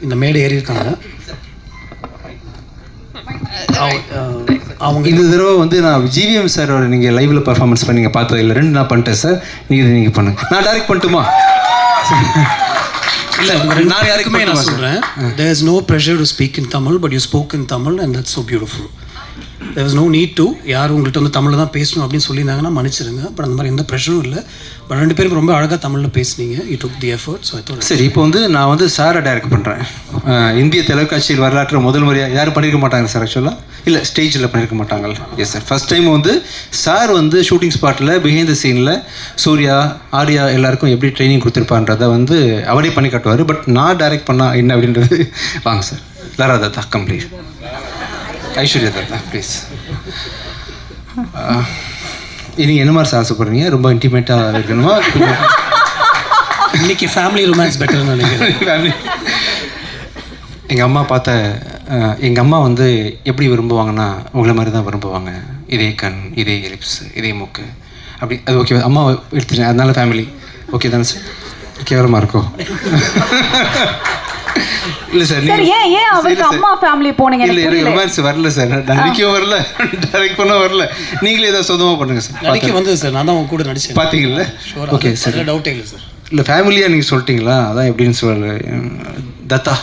இந்த மேடை ஏறி இருக்காங்க அவங்க- இந்த தடவை வந்து நான் ஜிவிஎம் சாரோட நீங்கள் லைவ்ல பர்ஃபார்மன்ஸ் பண்ணி நீங்கள் பார்த்தது இல்லை. ரெண்டு நான் பண்ணிட்டேன் சார் நீங்கள் இது நீங்கள் பண்ணுங்க. நான் டைரக்ட் பண்ணட்டுமா? இல்லை உங்க ரெண்டு நான் யாருக்குமே யாருக்கு நான் சொல்கிறேன் there is no pressure to speak in Tamil but you spoke in Tamil and that's so beautiful there is no need to யார் உங்கள்கிட்ட வந்து தமிழில் தான் பேசணும் அப்படின்னு சொல்லியிருந்தாங்கன்னா மன்னிச்சிருங்க. பட் அந்த மாதிரி எந்த ப்ரெஷரும் இல்லை. பட் ரெண்டு பேரும் ரொம்ப அழகாக தமிழில் பேசுனீங்க. You took the effort so I சரி இப்போ வந்து நான் வந்து சாரை டைரக்ட் பண்ணுறேன் இந்திய தொலைக்காட்சியில் வரலாற்று முதல் முறையாக யாரும் பண்ணியிருக்க மாட்டாங்க சார் ஆக்சுவலாக இல்லை ஸ்டேஜில் பண்ணியிருக்க மாட்டாங்க. எஸ் சார் ஃபர்ஸ்ட் டைம் வந்து சார் வந்து ஷூட்டிங் ஸ்பாட்டில் பிஹைண்ட் த சீனில் சூர்யா ஆர்யா எல்லாருக்கும் எப்படி ட்ரைனிங் கொடுத்துருப்பான்றதை வந்து அவரே பண்ணி காட்டுவார். பட் நான் டைரக்ட் பண்ணால் என்ன அப்படின்றது? வாங்க sir Lara Dutta complete Aishwarya Dutta please நீங்கள் என்ன மாதிரி சார் ஆசைப்படுறீங்க ரொம்ப இன்டிமேட்டாக இருக்கணுமா? இன்னைக்கு ஃபேமிலி ரொமான்ஸ் பெட்டர்னு நினைக்கிறேன். எங்கள் அம்மா பார்த்த எங்கள் அம்மா வந்து எப்படி விரும்புவாங்கன்னா உங்களை மாதிரி தான் விரும்புவாங்க. இதே கண் இதே லிப்ஸ் இதே மூக்கு. அப்படி அது ஓகே அம்மா எடுத்துட்டேன். அதனால ஃபேமிலி ஓகே தானே சார் கேவலமாக இருக்கும் இல்லை சார் சார் ஏன் ஏன் அவருக்கு அம்மா ஃபேமிலி போனீங்க? இல்லை எனக்கு ரொமான்ஸ் வரல சார். நான் நடிக்கவும் வரல. டைரக்ட் பண்ண வரல. நீங்களே ஏதாவது சொந்தமாக பண்ணுங்க சார். நடிக்க வந்தது சார். நான் தான் உங்க கூட நடிச்சேன். பார்த்தீங்கல்ல ஓகே சார். டவுட்டே இல்லை சார். இல்லை ஃபேமிலியாக நீங்கள் சொல்லிட்டீங்களா? அதான் எப்படின்னு சொல்ல தத்தா.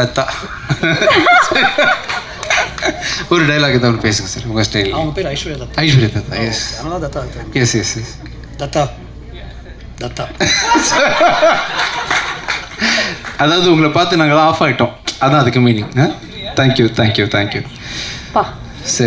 தத்தா. ஒரு டைலாக் தான் ஒன்று பேசுங்க சார் உங்கள் ஸ்டைல் அவங்க பேர் ஐஸ்வர்யா தத்தா. ஐஸ்வர்யா தத்தா எஸ் அதனால Dutta Dutta. Yes yes yes Dutta. Dutta. அதாவது உங்களை பார்த்து நாங்கள் ஆஃப் ஆகிட்டோம் அதான் அதுக்கு மீனிங் தேங்க்யூ தேங்க்யூ தேங்க்யூ சரி.